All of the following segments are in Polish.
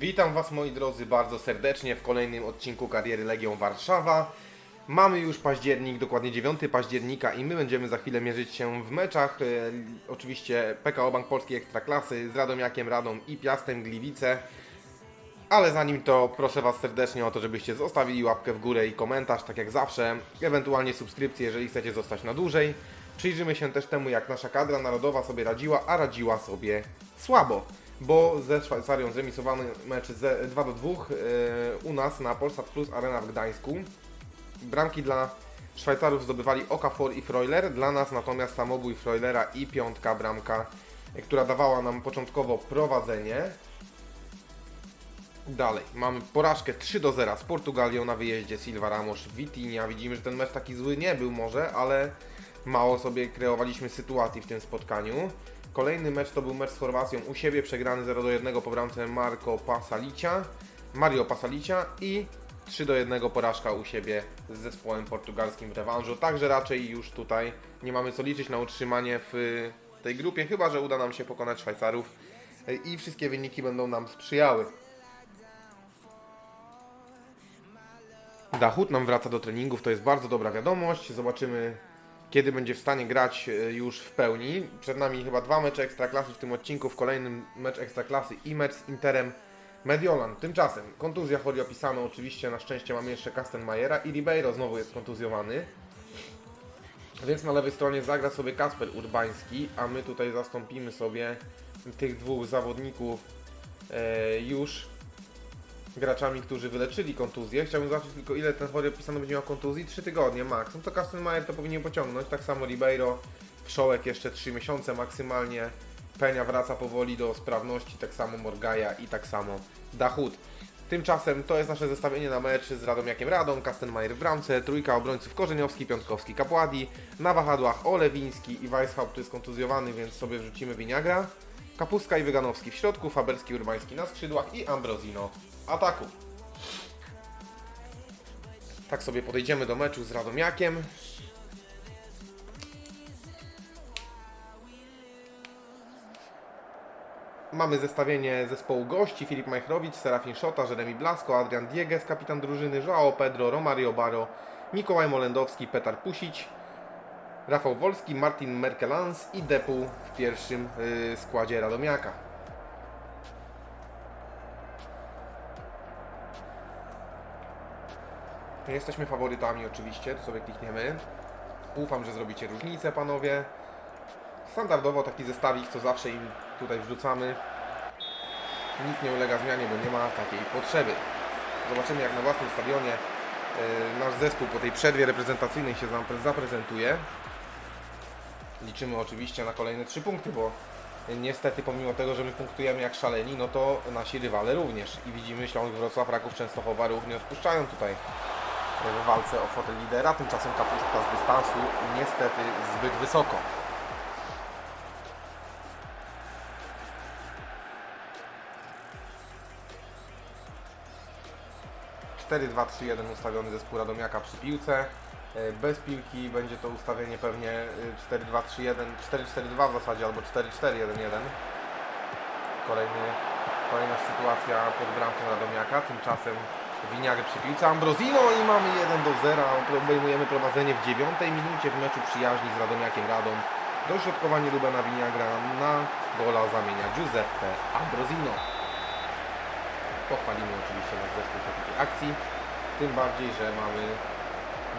Witam Was moi drodzy bardzo serdecznie w kolejnym odcinku kariery Legią Warszawa. Mamy już październik, dokładnie 9 października i my będziemy za chwilę mierzyć się w meczach. E, oczywiście PKO Bank Polski Ekstraklasy z Radomiakiem Radą i Piastem Gliwice. Ale zanim to proszę Was serdecznie o to, żebyście zostawili łapkę w górę i komentarz, tak jak zawsze, ewentualnie subskrypcję, jeżeli chcecie zostać na dłużej. Przyjrzymy się też temu, jak nasza kadra narodowa sobie radziła, a radziła sobie słabo, bo ze Szwajcarią zremisowany mecz ze 2 do 2 yy, u nas na Polsat Plus Arena w Gdańsku. Bramki dla Szwajcarów zdobywali Okafor i Freuler, dla nas natomiast samobój Freulera i piątka bramka, yy, która dawała nam początkowo prowadzenie. Dalej, mamy porażkę 3 do 0 z Portugalią na wyjeździe Silva Ramos, Vitinha. Widzimy, że ten mecz taki zły nie był może, ale mało sobie kreowaliśmy sytuacji w tym spotkaniu. Kolejny mecz to był mecz z Chorwacją u siebie, przegrany 0 do 1 po bramce Marco Pasalicia, Mario Pasalicia i 3 do 1 porażka u siebie z zespołem portugalskim w rewanżu. Także raczej już tutaj nie mamy co liczyć na utrzymanie w tej grupie, chyba że uda nam się pokonać Szwajcarów i wszystkie wyniki będą nam sprzyjały. Dachut nam wraca do treningów, to jest bardzo dobra wiadomość. Zobaczymy, kiedy będzie w stanie grać e, już w pełni. Przed nami chyba dwa mecze ekstraklasy w tym odcinku, w kolejnym mecz ekstraklasy i mecz z Interem Mediolan. Tymczasem kontuzja Hori opisano, oczywiście na szczęście mamy jeszcze Kastenmajera i Ribeiro znowu jest kontuzjowany. Więc na lewej stronie zagra sobie Kasper Urbański, a my tutaj zastąpimy sobie tych dwóch zawodników e, już graczami, którzy wyleczyli kontuzję. Chciałbym zobaczyć tylko ile ten chory opisany będzie miał kontuzji. 3 tygodnie max. No to Kastenmeier to powinien pociągnąć. Tak samo Ribeiro, Wszołek jeszcze 3 miesiące maksymalnie. Penia wraca powoli do sprawności, tak samo Morgaja i tak samo Dachut. Tymczasem to jest nasze zestawienie na mecz z Radomiakiem Radą, Kastenmeier w bramce, trójka obrońców Korzeniowski, Piątkowski, Kapładi, na wahadłach Olewiński i Weishaupt jest kontuzjowany, więc sobie wrzucimy Winiagra. Kapustka i Wyganowski w środku, Faberski, Urbański na skrzydłach i Ambrosino w ataku. Tak sobie podejdziemy do meczu z Radomiakiem. Mamy zestawienie zespołu gości, Filip Majchrowicz, Serafin Szota, Jeremy Blasko, Adrian Dieges, kapitan drużyny, Joao Pedro, Romario Baro, Mikołaj Molendowski, Petar Pusić, Rafał Wolski, Martin Merkelans i Depu w pierwszym yy, składzie Radomiaka. Jesteśmy faworytami oczywiście, to sobie klikniemy. Ufam, że zrobicie różnicę panowie. Standardowo taki zestawik, co zawsze im tutaj wrzucamy. Nic nie ulega zmianie, bo nie ma takiej potrzeby. Zobaczymy jak na własnym stadionie yy, nasz zespół po tej przerwie reprezentacyjnej się zapre- zaprezentuje. Liczymy oczywiście na kolejne trzy punkty, bo niestety pomimo tego, że my punktujemy jak szaleni, no to nasi rywale również. I widzimy Śląsk Wrocław, Raków Częstochowa również odpuszczają tutaj w walce o fotel lidera. Tymczasem kapustka z dystansu niestety zbyt wysoko. Cztery, dwa, trzy, jeden ustawiony zespół Radomiaka przy piłce. E, Bez piłki będzie to ustawienie pewnie e, 4-2-3-1, 4-4-2 w zasadzie albo 4-4-1-1. Kolejny, kolejna sytuacja pod bramką Radomiaka. Tymczasem Winiary przy piłce Ambrosino i mamy 1 do 0. Obejmujemy prowadzenie w 9 minucie w meczu przyjaźni z Radomiakiem Radą. Dośrodkowanie Rubena Winiagra na gola zamienia Giuseppe Ambrosino. Pochwalimy oczywiście nasz zespół takiej akcji. Tym bardziej, że mamy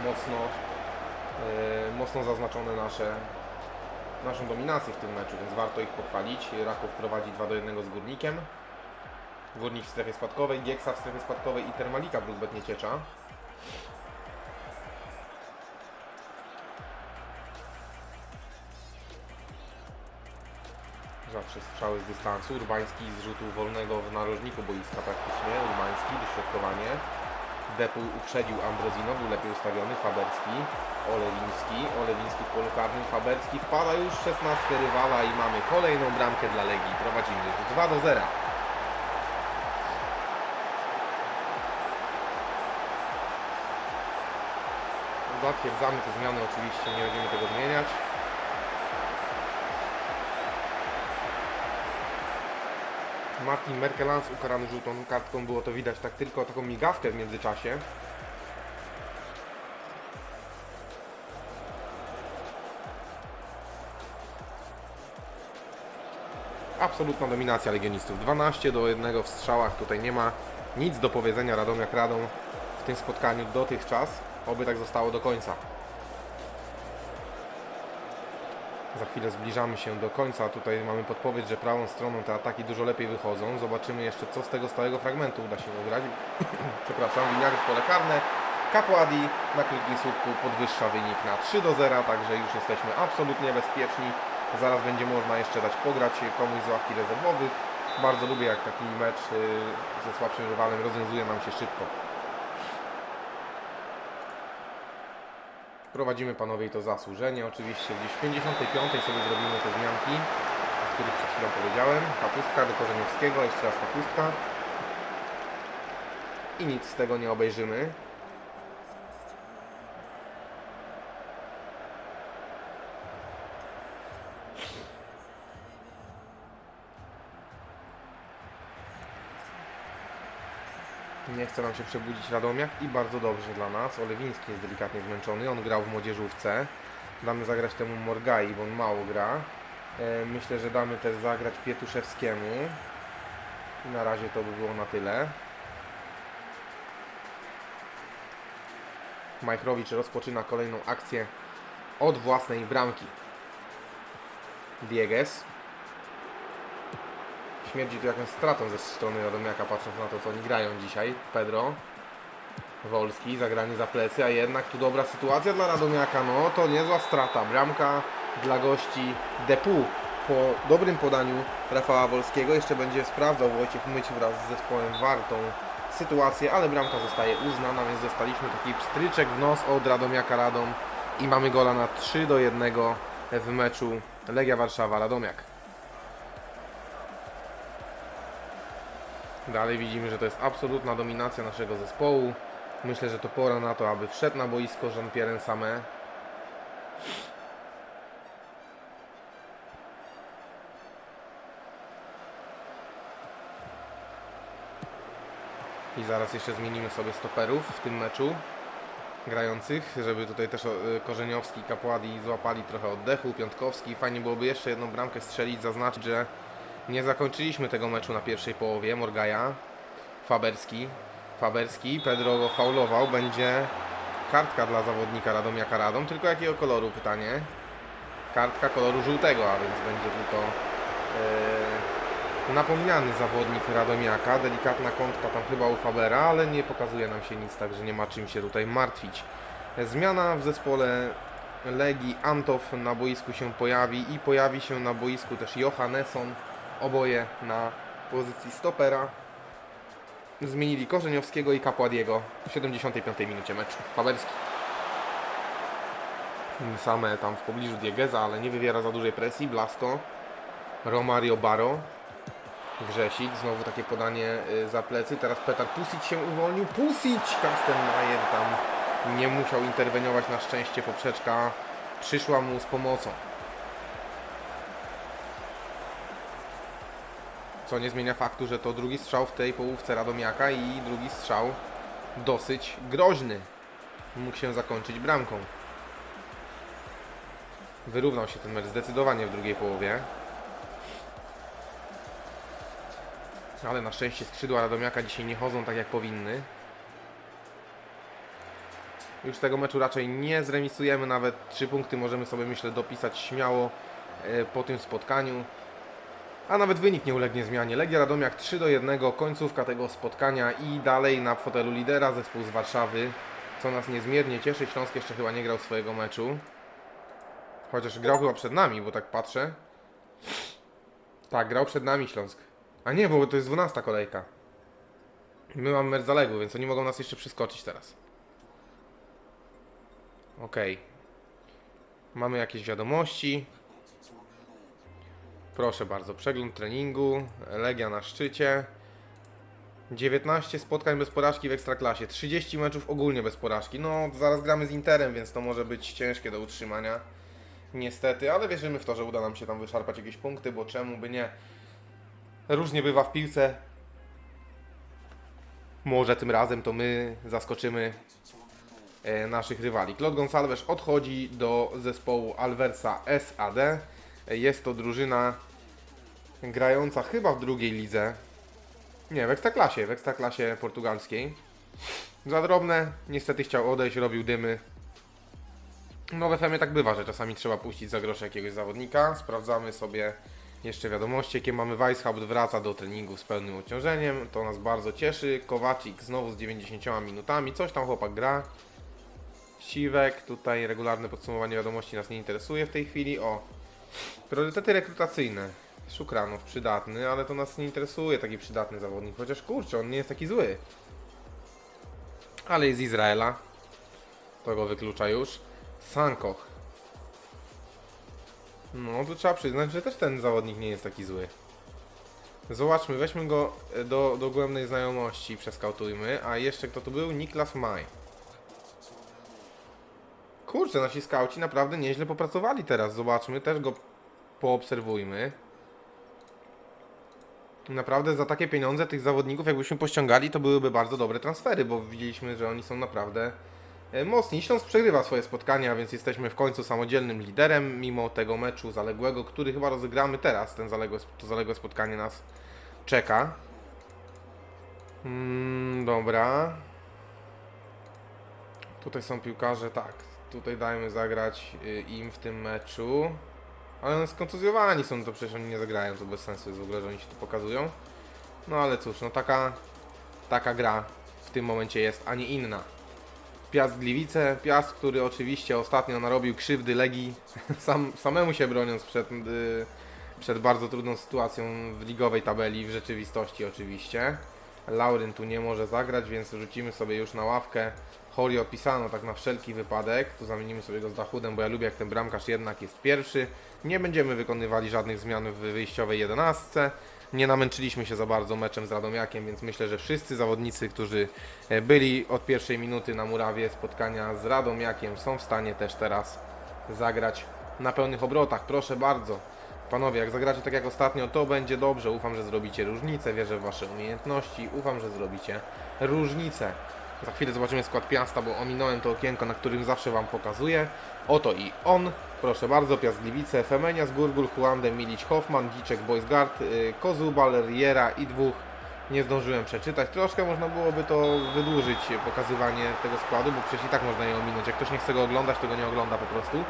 mocno, e, mocno zaznaczone nasze, naszą dominację w tym meczu, więc warto ich pochwalić. Raków prowadzi 2 do 1 z Górnikiem. Górnik w strefie spadkowej, Gieksa w strefie spadkowej i Termalika Brudbet nie ciecza. Zawsze strzały z dystansu. Urbański z rzutu wolnego w narożniku boiska praktycznie. Urbański, dośrodkowanie. Depu uprzedził Ambrosino, był lepiej ustawiony. Faberski, Olewiński. Olewiński w polu karnym. Faberski wpada już w 16 rywala i mamy kolejną bramkę dla Legii. Prowadzimy 2 do 0. Zatwierdzamy te zmiany, oczywiście nie będziemy tego zmieniać. Martin Merkelans ukarany żółtą kartką, było to widać tak tylko taką migawkę w międzyczasie. Absolutna dominacja legionistów. 12 do 1 w strzałach. Tutaj nie ma nic do powiedzenia Radomiak Radom w tym spotkaniu dotychczas. Oby tak zostało do końca. Chwilę zbliżamy się do końca. Tutaj mamy podpowiedź, że prawą stroną te ataki dużo lepiej wychodzą. Zobaczymy jeszcze, co z tego stałego fragmentu uda się ugrać. Przepraszam, Winiary w pole karne. Capuadi na krótkim słupku podwyższa wynik na 3 do 0, także już jesteśmy absolutnie bezpieczni. Zaraz będzie można jeszcze dać pograć komuś z ławki rezerwowych. Bardzo lubię, jak taki mecz y, ze słabszym rywalem rozwiązuje nam się szybko. Prowadzimy panowie i to zasłużenie. Oczywiście gdzieś w 55 sobie zrobimy te zmianki, o których przed chwilą powiedziałem. Kapustka do Korzeniowskiego, jeszcze raz kapustka. I nic z tego nie obejrzymy. Nie chce nam się przebudzić Radomiak i bardzo dobrze dla nas. Olewiński jest delikatnie zmęczony, on grał w młodzieżówce. Damy zagrać temu Morgai, bo on mało gra. E, Myślę, że damy też zagrać Pietuszewskiemu. Na razie to by było na tyle. Majchrowicz rozpoczyna kolejną akcję od własnej bramki. Dieges. Śmierdzi tu jakąś stratą ze strony Radomiaka, patrząc na to, co oni grają dzisiaj. Pedro. Wolski, zagranie za plecy, a jednak tu dobra sytuacja dla Radomiaka. No, to niezła strata. Bramka dla gości Depu po dobrym podaniu Rafała Wolskiego. Jeszcze będzie sprawdzał Wojciech Myć wraz z zespołem Wartą sytuację, ale bramka zostaje uznana, więc dostaliśmy taki pstryczek w nos od Radomiaka Radom i mamy gola na 3 do 1 w meczu Legia Warszawa-Radomiak. Dalej widzimy, że to jest absolutna dominacja naszego zespołu. Myślę, że to pora na to, aby wszedł na boisko Jean-Pierre Same. I zaraz jeszcze zmienimy sobie stoperów w tym meczu grających, żeby tutaj też y, Korzeniowski, Kapładi złapali trochę oddechu, Piątkowski. Fajnie byłoby jeszcze jedną bramkę strzelić, zaznaczyć, że nie zakończyliśmy tego meczu na pierwszej połowie. Morgaja, Faberski, Faberski, Pedro go faulował, będzie kartka dla zawodnika Radomiaka Radom, tylko jakiego koloru pytanie? Kartka koloru żółtego, a więc będzie tylko e, napomniany zawodnik Radomiaka, delikatna kątka tam chyba u Fabera, ale nie pokazuje nam się nic, także nie ma czym się tutaj martwić. Zmiana w zespole Legii, Antow na boisku się pojawi i pojawi się na boisku też Johannesson, oboje na pozycji stopera. Zmienili Korzeniowskiego i Kapładiego w 75 minucie meczu. Faberski. Same tam w pobliżu Diegeza, ale nie wywiera za dużej presji. Blasko. Romario Baro. Grzesik. Znowu takie podanie y, za plecy. Teraz Petar Pusic się uwolnił. Pusic! Kastenmajer tam nie musiał interweniować. Na szczęście poprzeczka przyszła mu z pomocą. Co nie zmienia faktu, że to drugi strzał w tej połówce Radomiaka i drugi strzał dosyć groźny. Mógł się zakończyć bramką. Wyrównał się ten mecz zdecydowanie w drugiej połowie. Ale na szczęście skrzydła Radomiaka dzisiaj nie chodzą tak jak powinny. Już tego meczu raczej nie zremisujemy, nawet 3 punkty możemy sobie myślę dopisać śmiało e, po tym spotkaniu. A nawet wynik nie ulegnie zmianie. Legia Radomiak 3 do 1, końcówka tego spotkania i dalej na fotelu lidera zespół z Warszawy, co nas niezmiernie cieszy. Śląsk jeszcze chyba nie grał swojego meczu. Chociaż grał chyba przed nami, bo tak patrzę. Tak, grał przed nami Śląsk. A nie, bo to jest 12 kolejka. My mamy mecz zaległy, więc oni mogą nas jeszcze przeskoczyć teraz. Okej. Mamy jakieś wiadomości. Proszę bardzo, przegląd treningu, Legia na szczycie. 19 spotkań bez porażki w Ekstraklasie, 30 meczów ogólnie bez porażki. No, zaraz gramy z Interem, więc to może być ciężkie do utrzymania. Niestety, ale wierzymy w to, że uda nam się tam wyszarpać jakieś punkty, bo czemu by nie. Różnie bywa w piłce. Może tym razem to my zaskoczymy e, naszych rywali. Claude Gonsalves odchodzi do zespołu Alversa SAD. E, Jest to drużyna grająca chyba w drugiej lidze. Nie, w Ekstraklasie, w Ekstraklasie portugalskiej. Za drobne, niestety chciał odejść, robił dymy. No w FM tak bywa, że czasami trzeba puścić za grosze jakiegoś zawodnika. Sprawdzamy sobie jeszcze wiadomości, jakie mamy. Weishaupt wraca do treningu z pełnym obciążeniem. To nas bardzo cieszy. Kowacik znowu z 90 minutami. Coś tam chłopak gra. Siwek, tutaj regularne podsumowanie wiadomości nas nie interesuje w tej chwili. O, priorytety rekrutacyjne. Szukranow przydatny, ale to nas nie interesuje taki przydatny zawodnik. Chociaż kurczę, on nie jest taki zły. Ale jest z Izraela. To go wyklucza już. Sankoch. No, to trzeba przyznać, że też ten zawodnik nie jest taki zły. Zobaczmy, weźmy go e, do dogłębnej znajomości, przeskautujmy. A jeszcze kto to był? Niklas Maj. Kurczę, nasi skauci naprawdę nieźle popracowali teraz. Zobaczmy, też go poobserwujmy. Naprawdę za takie pieniądze tych zawodników, jakbyśmy pościągali, to byłyby bardzo dobre transfery, bo widzieliśmy, że oni są naprawdę e, mocni. Śląsk przegrywa swoje spotkania, więc jesteśmy w końcu samodzielnym liderem, mimo tego meczu zaległego, który chyba rozegramy teraz. Ten zaległe, to zaległe spotkanie nas czeka. Mm, dobra. Tutaj są piłkarze, tak. Tutaj dajmy zagrać y, im w tym meczu. Ale skontuzjowani są, to przecież oni nie zagrają, to bez sensu jest w ogóle, że oni się tu pokazują. No ale cóż, no taka, taka gra w tym momencie jest, a nie inna. Piast Gliwice, Piast, który oczywiście ostatnio narobił krzywdy Legii, sam, samemu się broniąc przed, y, przed bardzo trudną sytuacją w ligowej tabeli, w rzeczywistości oczywiście. Lauryn tu nie może zagrać, więc rzucimy sobie już na ławkę Horio Pisano, tak na wszelki wypadek. Tu zamienimy sobie go z Dachudem, bo ja lubię jak ten bramkarz jednak jest pierwszy. Nie będziemy wykonywali żadnych zmian w wyjściowej 11. Nie namęczyliśmy się za bardzo meczem z Radomiakiem, więc myślę, że wszyscy zawodnicy, którzy e, byli od pierwszej minuty na murawie spotkania z Radomiakiem są w stanie też teraz zagrać na pełnych obrotach. Proszę bardzo. Panowie, jak zagracie tak jak ostatnio, to będzie dobrze. Ufam, że zrobicie różnicę, wierzę w Wasze umiejętności. Ufam, że zrobicie różnicę. Za chwilę zobaczymy skład Piasta, bo ominąłem to okienko, na którym zawsze Wam pokazuję. Oto i on. Proszę bardzo, Piast Gliwice, Femenias, Gurgul, Huande, Milić, Hoffman, Dziczek, Boysgard, yy, Kozubal, Riera i dwóch nie zdążyłem przeczytać. Troszkę można byłoby to wydłużyć, pokazywanie tego składu, bo przecież i tak można je ominąć. Jak ktoś nie chce go oglądać, to go nie ogląda po prostu.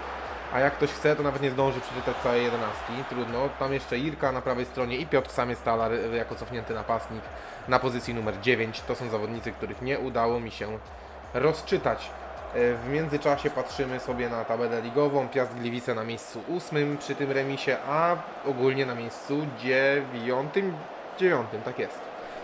A jak ktoś chce, to nawet nie zdąży przeczytać całej jedenastki. Trudno. Tam jeszcze Irka na prawej stronie i Piotr Samie Stalar y, jako cofnięty napastnik na pozycji numer 9. To są zawodnicy, których nie udało mi się rozczytać. E, W międzyczasie patrzymy sobie na tabelę ligową. Piast Gliwice na miejscu ósmym przy tym remisie, a ogólnie na miejscu dziewiątym. Dziewiątym, tak jest.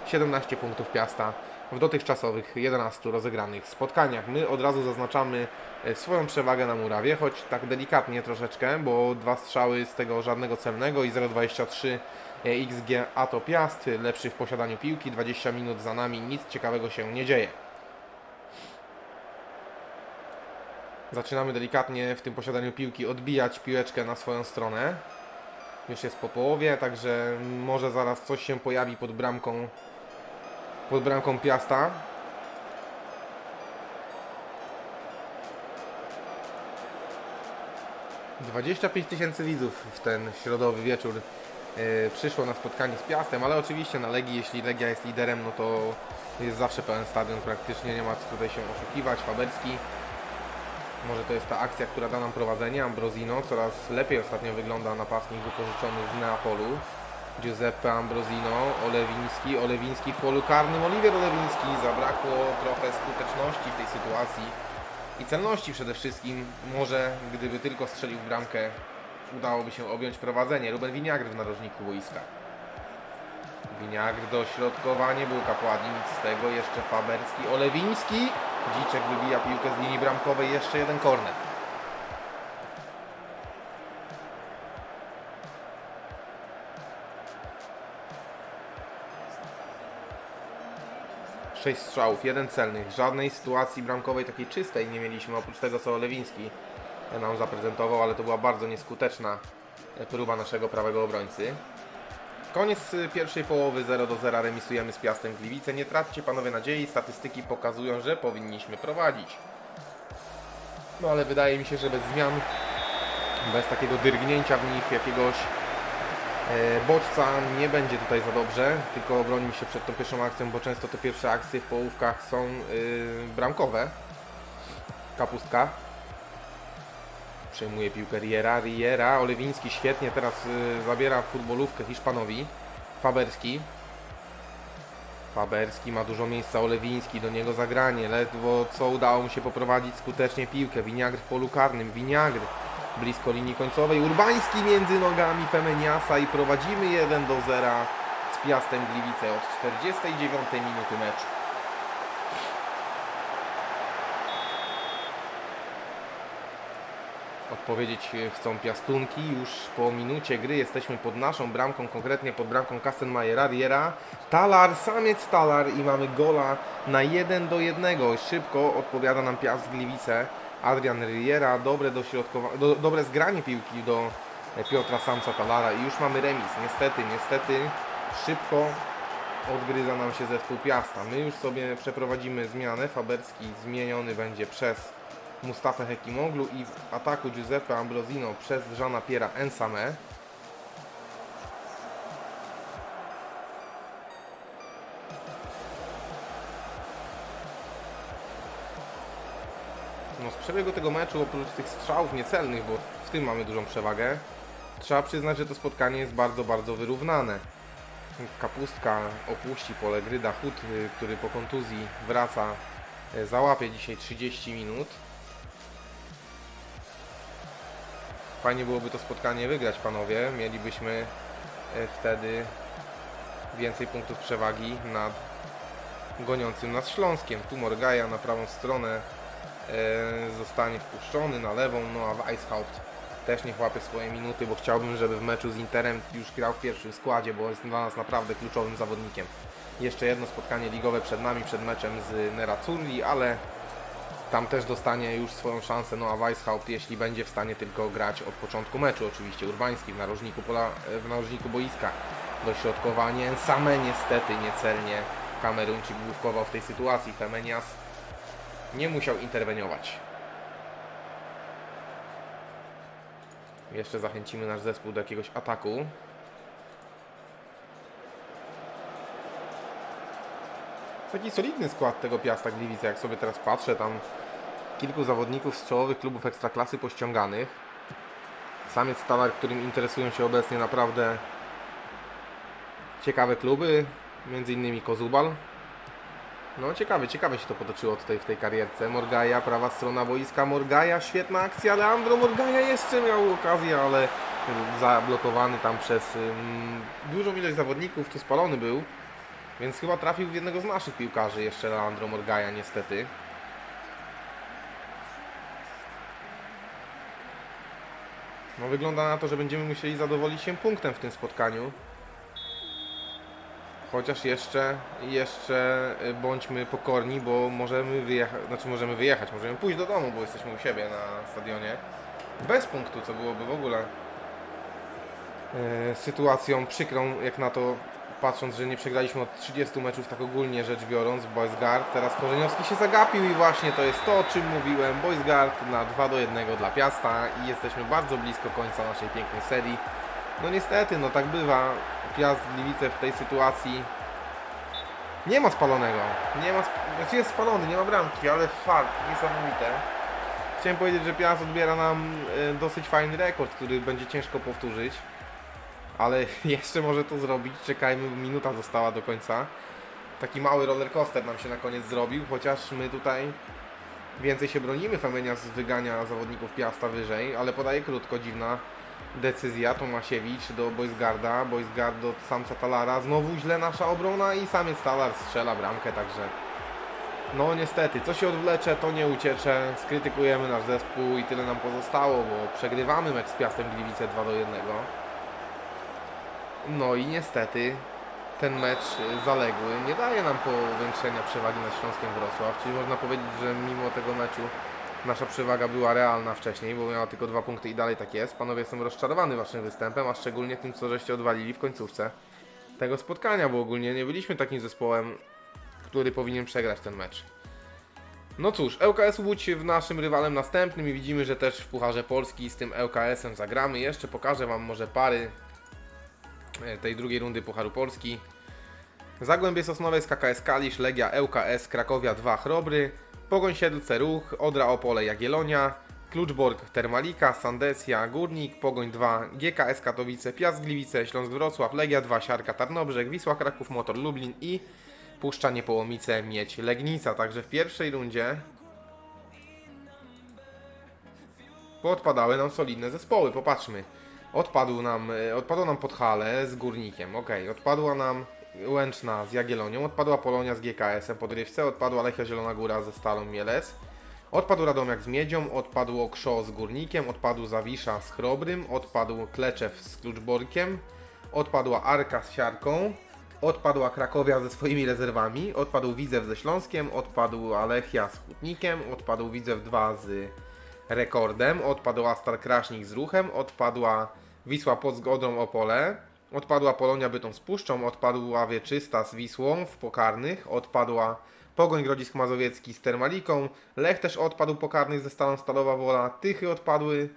17 punktów Piasta w dotychczasowych 11 rozegranych spotkaniach. My od razu zaznaczamy e, swoją przewagę na murawie, choć tak delikatnie troszeczkę, bo dwa strzały z tego żadnego celnego i 0,23 XG a to Piast, lepszy w posiadaniu piłki, 20 minut za nami, nic ciekawego się nie dzieje. Zaczynamy delikatnie w tym posiadaniu piłki odbijać piłeczkę na swoją stronę. Już jest po połowie, także może zaraz coś się pojawi pod bramką pod bramką Piasta. Dwadzieścia pięć tysięcy widzów w ten środowy wieczór e, przyszło na spotkanie z Piastem, ale oczywiście na Legii, jeśli Legia jest liderem, no to jest zawsze pełen stadion, praktycznie nie ma co tutaj się oszukiwać. Faberski, może to jest ta akcja, która da nam prowadzenie. Ambrosino coraz lepiej ostatnio wygląda napastnik wypożyczony z Neapolu. Giuseppe Ambrosino, Olewiński, Olewiński w polu karnym, Oliwier Olewiński, zabrakło trochę skuteczności w tej sytuacji i celności przede wszystkim, może gdyby tylko strzelił w bramkę, udałoby się objąć prowadzenie, Ruben Winiagr w narożniku boiska. Winiagr dośrodkowanie, był kapłani, nic z tego, jeszcze Faberski, Olewiński, Dziczek wybija piłkę z linii bramkowej, jeszcze jeden kornet. 6 strzałów, jeden celnych. Żadnej sytuacji bramkowej takiej czystej nie mieliśmy, oprócz tego co Lewiński nam zaprezentował, ale to była bardzo nieskuteczna próba naszego prawego obrońcy. Koniec y, pierwszej połowy 0 do 0 remisujemy z Piastem Gliwice. Nie traćcie panowie nadziei, statystyki pokazują, że powinniśmy prowadzić. No ale wydaje mi się, że bez zmian, bez takiego dyrgnięcia w nich jakiegoś bodźca nie będzie tutaj za dobrze, tylko obronimy się przed tą pierwszą akcją, bo często te pierwsze akcje w połówkach są y, bramkowe. Kapustka. Przejmuje piłkę Riera, Riera, Olewiński świetnie teraz y, zabiera futbolówkę Hiszpanowi. Faberski. Faberski ma dużo miejsca, Olewiński, do niego zagranie, ledwo co udało mu się poprowadzić skutecznie piłkę. Winiagr w polu karnym, Winiagr blisko linii końcowej, Urbański między nogami Femeniasa i prowadzimy 1 do 0 z Piastem Gliwice od 49 minuty meczu. Odpowiedzieć chcą piastunki. Już po minucie gry jesteśmy pod naszą bramką, konkretnie pod bramką Kastenmajera, Riera. Talar, samiec Talar i mamy gola na 1 do 1. Szybko odpowiada nam Piast Gliwice. Adrian Riera, dobre, dośrodkowa- do, dobre zgranie piłki do Piotra Samca Talara i już mamy remis. Niestety, niestety szybko odgryza nam się zespół Piasta. My już sobie przeprowadzimy zmianę. Faberski zmieniony będzie przez Mustafę Hekimoglu i w ataku Giuseppe Ambrosino przez Żana Piera Ensame. No z przebiegu tego meczu, oprócz tych strzałów niecelnych, bo w tym mamy dużą przewagę, trzeba przyznać, że to spotkanie jest bardzo, bardzo wyrównane. Kapustka opuści pole gry, Dachut, y, który po kontuzji wraca, y, załapie dzisiaj 30 minut. Fajnie byłoby to spotkanie wygrać, panowie. Mielibyśmy e, wtedy więcej punktów przewagi nad goniącym nas Śląskiem. Tu Morgaja na prawą stronę zostanie wpuszczony na lewą, no a Weishaupt też niech łapie swoje minuty, bo chciałbym, żeby w meczu z Interem już grał w pierwszym składzie, bo jest dla nas naprawdę kluczowym zawodnikiem. Jeszcze jedno spotkanie ligowe przed nami, przed meczem z Nerazzurri, ale tam też dostanie już swoją szansę Noah Weishaupt, jeśli będzie w stanie tylko grać od początku meczu. Oczywiście Urbański w narożniku, pola, w narożniku boiska. Dośrodkowanie same niestety niecelnie Kameruńczyk główkował w tej sytuacji. Femenias nie musiał interweniować. Jeszcze zachęcimy nasz zespół do jakiegoś ataku. Taki solidny skład tego Piasta Gliwice, jak sobie teraz patrzę, tam kilku zawodników z czołowych klubów ekstraklasy pościąganych. Samiec Talar, którym interesują się obecnie naprawdę ciekawe kluby, między innymi Kozubal. No ciekawe, ciekawe się to potoczyło tutaj w tej karierce. Morgaja, prawa strona boiska, Morgaja, świetna akcja, Leandro Morgaja jeszcze miał okazję, ale zablokowany tam przez ym, dużą ilość zawodników, tu spalony był. Więc chyba trafił w jednego z naszych piłkarzy jeszcze Leandro Morgaja niestety. No wygląda na to, że będziemy musieli zadowolić się punktem w tym spotkaniu. Chociaż jeszcze, jeszcze y, bądźmy pokorni, bo możemy wyjechać, znaczy możemy wyjechać, możemy pójść do domu, bo jesteśmy u siebie na stadionie. Bez punktu, co byłoby w ogóle e, sytuacją przykrą, jak na to patrząc, że nie przegraliśmy od 30 meczów, tak ogólnie rzecz biorąc, Boysgard. Teraz Korzeniowski się zagapił i właśnie to jest to, o czym mówiłem. Boysgard na 2 do 1 dla Piasta i jesteśmy bardzo blisko końca naszej pięknej serii. No niestety, no tak bywa. Piast Gliwice w tej sytuacji nie ma spalonego. Nie ma, sp- znaczy jest spalony, nie ma bramki, ale fakt, niesamowite. Chciałem powiedzieć, że Piast odbiera nam e, dosyć fajny rekord, który będzie ciężko powtórzyć. Ale jeszcze może to zrobić. Czekajmy, minuta została do końca. Taki mały roller coaster nam się na koniec zrobił, chociaż my tutaj więcej się bronimy. Femenias wygania zawodników Piasta wyżej, ale podaje krótko, dziwna decyzja. Tomasiewicz do Boysgarda, Boysgard do samca Talara. Znowu źle nasza obrona i samiec Talar strzela bramkę, także no niestety, co się odwlecze, to nie uciecze. Skrytykujemy nasz zespół i tyle nam pozostało, bo przegrywamy mecz z Piastem Gliwice 2 do 1. No i niestety ten mecz zaległy nie daje nam powiększenia przewagi nad Śląskiem Wrocław, czyli można powiedzieć, że mimo tego meczu nasza przewaga była realna wcześniej, bo miała tylko dwa punkty i dalej tak jest. Panowie, jestem rozczarowany waszym występem, a szczególnie tym, co żeście odwalili w końcówce. tego spotkania, bo ogólnie nie byliśmy takim zespołem, który powinien przegrać ten mecz. No cóż, ŁKS Łódź w naszym rywalem następnym i widzimy, że też w Pucharze Polski z tym ŁKS-em zagramy. Jeszcze pokażę Wam może pary e, tej drugiej rundy Pucharu Polski. Zagłębie Sosnowiec, KKS Kalisz, Legia ŁKS, Krakowia 2 Chrobry, Pogoń Siedlce Ruch, Odra Opole Jagiellonia, Kluczbork Termalika, Sandecja Górnik, Pogoń 2 GKS Katowice, Piast Gliwice, Śląsk Wrocław, Legia 2 Siarka Tarnobrzeg, Wisła Kraków Motor Lublin i Puszcza Niepołomice Miedź Legnica. Także w pierwszej rundzie Podpadały nam solidne zespoły, popatrzmy. Odpadł nam, e, odpadło nam Podhale z Górnikiem, ok. Odpadła nam Łęczna z Jagiellonią, odpadła Polonia z GKS-em pod Rywce, odpadła Lechia Zielona Góra ze Stalą Mielec. Odpadł Radomiak z Miedzią, odpadło Krzo z Górnikiem, odpadł Zawisza z Chrobrym, odpadł Kleczew z Kluczborkiem, odpadła Arka z Siarką, odpadła Krakowia ze swoimi rezerwami, odpadł Widzew ze Śląskiem, odpadł Alechia z Hutnikiem, odpadł Widzew 2 z rekordem, odpadła Star Kraśnik z ruchem, odpadła Wisła pod Zgodrą Opole, odpadła Polonia Bytom z Puszczą, odpadła Wieczysta z Wisłą w pokarnych, odpadła Pogoń Grodzisk Mazowiecki z Termaliką, Lech też odpadł pokarnych ze Stalą. Stalowa Wola, Tychy odpadły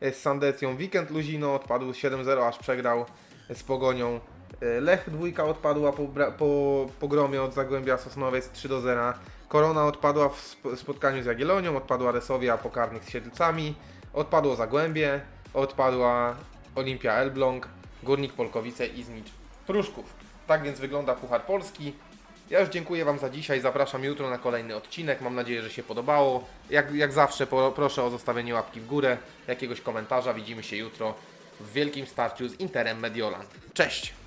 e, z Sandecją, Weekend Luzino. Odpadł 7-0 aż przegrał z Pogonią, E, Lech dwójka odpadła po, po pogromie od Zagłębia Sosnowiec 3 do 0. Korona odpadła w sp- spotkaniu z Jagiellonią, odpadła Resowia pokarnych z Siedlcami, odpadło Zagłębie, odpadła Olimpia Elbląg, Górnik Polkowice i Znicz Pruszków. Tak więc wygląda Puchar Polski. Ja już dziękuję Wam za dzisiaj, zapraszam jutro na kolejny odcinek, mam nadzieję, że się podobało. Jak, jak zawsze po, proszę o zostawienie łapki w górę, jakiegoś komentarza, widzimy się jutro w wielkim starciu z Interem Mediolan. Cześć!